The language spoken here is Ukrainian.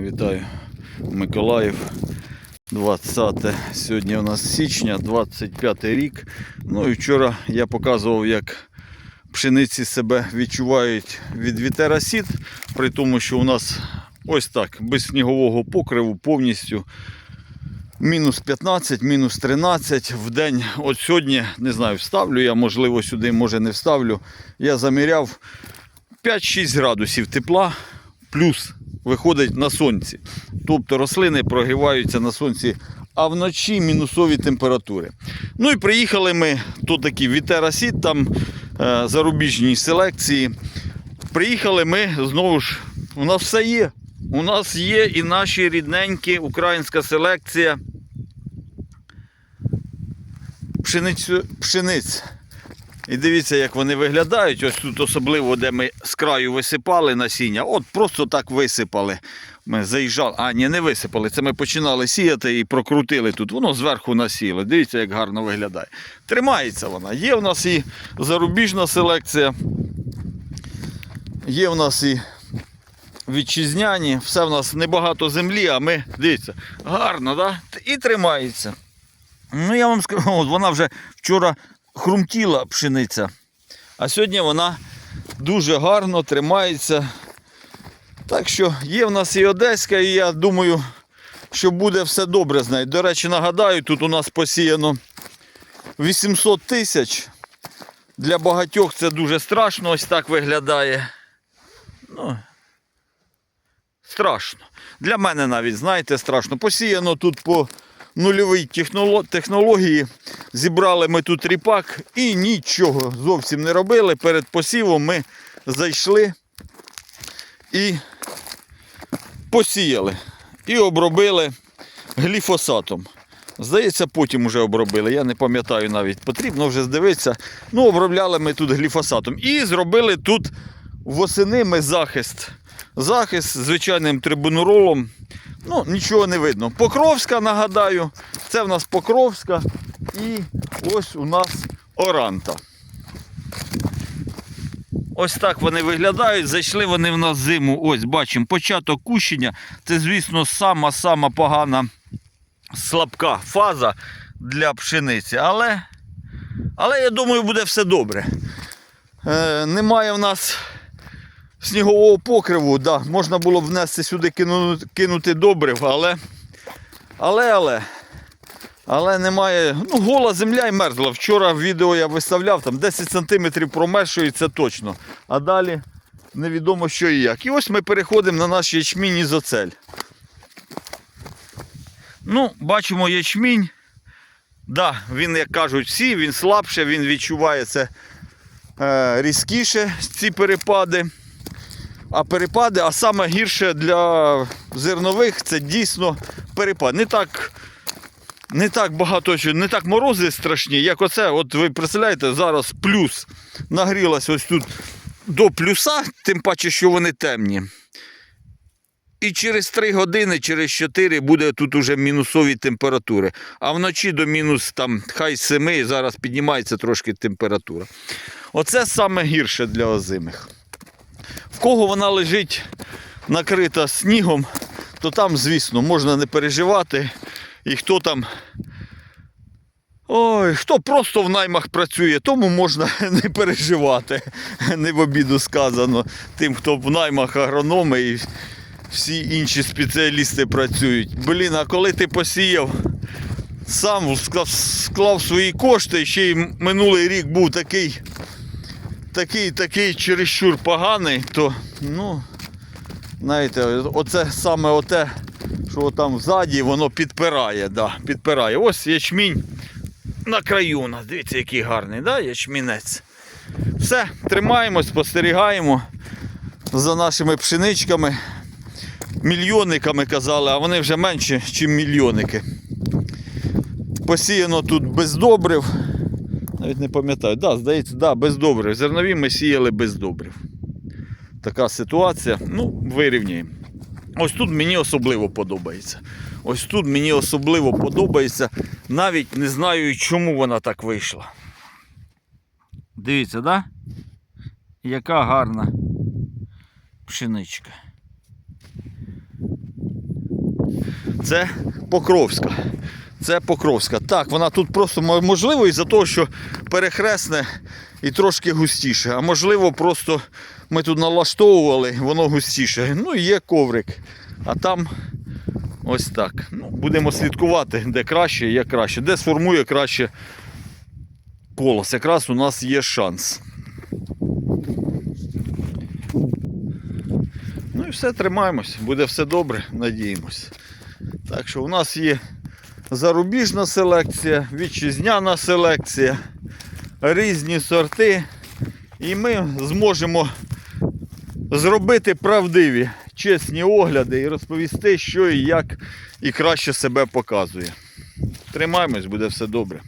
Вітаю, Миколаїв. 20 сьогодні у нас січня, 25 рік. Ну і вчора я показував, як пшениці себе відчувають від вітерасід, при тому, що у нас ось так, без снігового покриву повністю мінус 15, мінус 13 в день. От сьогодні, не знаю, вставлю я, можливо, сюди, може не вставлю. Я заміряв 5-6 градусів тепла, плюс виходить на сонці. Тобто рослини прогріваються на сонці, а вночі мінусові температури. Ну і приїхали ми, тут такий вітерасід, там е, зарубіжні селекції. Приїхали ми знову ж, у нас все є. У нас є і наші рідненькі українська селекція пшеницю, пшениць. І дивіться, як вони виглядають. Ось тут особливо, де ми з краю висипали насіння. От просто так висипали. Ми заїжджали. А, ні, не висипали. Це ми починали сіяти і прокрутили тут. Воно зверху насіло. Дивіться, як гарно виглядає. Тримається вона. Є в нас і зарубіжна селекція. Є в нас і вітчизняні. Все в нас небагато землі, а ми, дивіться, гарно, да? І тримається. Ну, я вам скажу, вона вже вчора хрумтіла пшениця. А сьогодні вона дуже гарно тримається. Так що є в нас і Одеська, і я думаю, що буде все добре з нею. До речі, нагадаю, тут у нас посіяно 800 тисяч. Для багатьох це дуже страшно, ось так виглядає. Ну, страшно. Для мене навіть, знаєте, страшно. Посіяно тут по нульовій технології. Зібрали ми тут ріпак і нічого зовсім не робили. Перед посівом ми зайшли і посіяли. І обробили гліфосатом. Здається, потім вже обробили. Я не пам'ятаю навіть, потрібно вже здивитися. Ну, обробляли ми тут гліфосатом. І зробили тут восени ми захист. Захист з звичайним трибунуролом. Ну, нічого не видно. Покровська, нагадаю, це в нас Покровська. І ось у нас Оранта. Ось так вони виглядають. Зайшли вони в нас зиму. Ось бачимо, початок кущення. Це, звісно, сама-сама погана слабка фаза для пшениці. Але, але я думаю, буде все добре. Е, немає в нас снігового покриву. Да, можна було б внести сюди кинути, кинути добрив, але, але, але. Але немає. Ну, гола земля і мерзла. Вчора відео я виставляв, там 10 см промершує, це точно. А далі невідомо що і як. І ось ми переходимо на наш ячмінь ізоцель. Ну, бачимо ячмінь. Да, він, як кажуть всі, він слабше, він відчуває це е, різкіше, ці перепади. А перепади, а саме гірше для зернових це дійсно перепад. Не так не так багато, не так морози страшні, як оце. От ви представляєте, зараз плюс нагрілась ось тут до плюса, тим паче, що вони темні. І через 3 години, через 4 буде тут уже мінусові температури. А вночі до мінус там хай 7, зараз піднімається трошки температура. Оце саме гірше для озимих. Кого вона лежить накрита снігом, то там, звісно, можна не переживати. І хто там. Ой, хто просто в наймах працює, тому можна не переживати. Не в обіду сказано тим, хто в наймах агрономи і всі інші спеціалісти працюють. Блін, а коли ти посіяв, сам склав свої кошти, ще й минулий рік був такий, такий, такий чересчур поганий, то ну, знаєте, оце саме оте що там ззаді воно підпирає. Да, підпирає. Ось ячмінь на краю нас. Дивіться, який гарний, да, ячмінець. Все, тримаємось, спостерігаємо за нашими пшеничками. Мільйонниками казали, а вони вже менше, ніж мільйонники. Посіяно тут без добрив. Навіть не пам'ятаю, да, здається, да, без добрив. Зернові ми сіяли без добрив. Така ситуація. Ну, вирівнюємо. Ось тут мені особливо подобається. Ось тут мені особливо подобається. Навіть не знаю, чому вона так вийшла. Дивіться, да? Яка гарна пшеничка. Це Покровська. Це Покровська. Так, вона тут просто можливо із-за того, що перехресне і трошки густіше. А можливо, просто ми тут налаштовували, воно густіше. Ну і є коврик. А там ось так. Ну, будемо слідкувати, де краще, як краще, де сформує краще полос. Якраз у нас є шанс. Ну і все, тримаємось. Буде все добре, надіємось. Так що у нас є зарубіжна селекція, вітчизняна селекція, різні сорти. І ми зможемо зробити правдиві, чесні огляди і розповісти, що і як і краще себе показує. Тримаємось, буде все добре.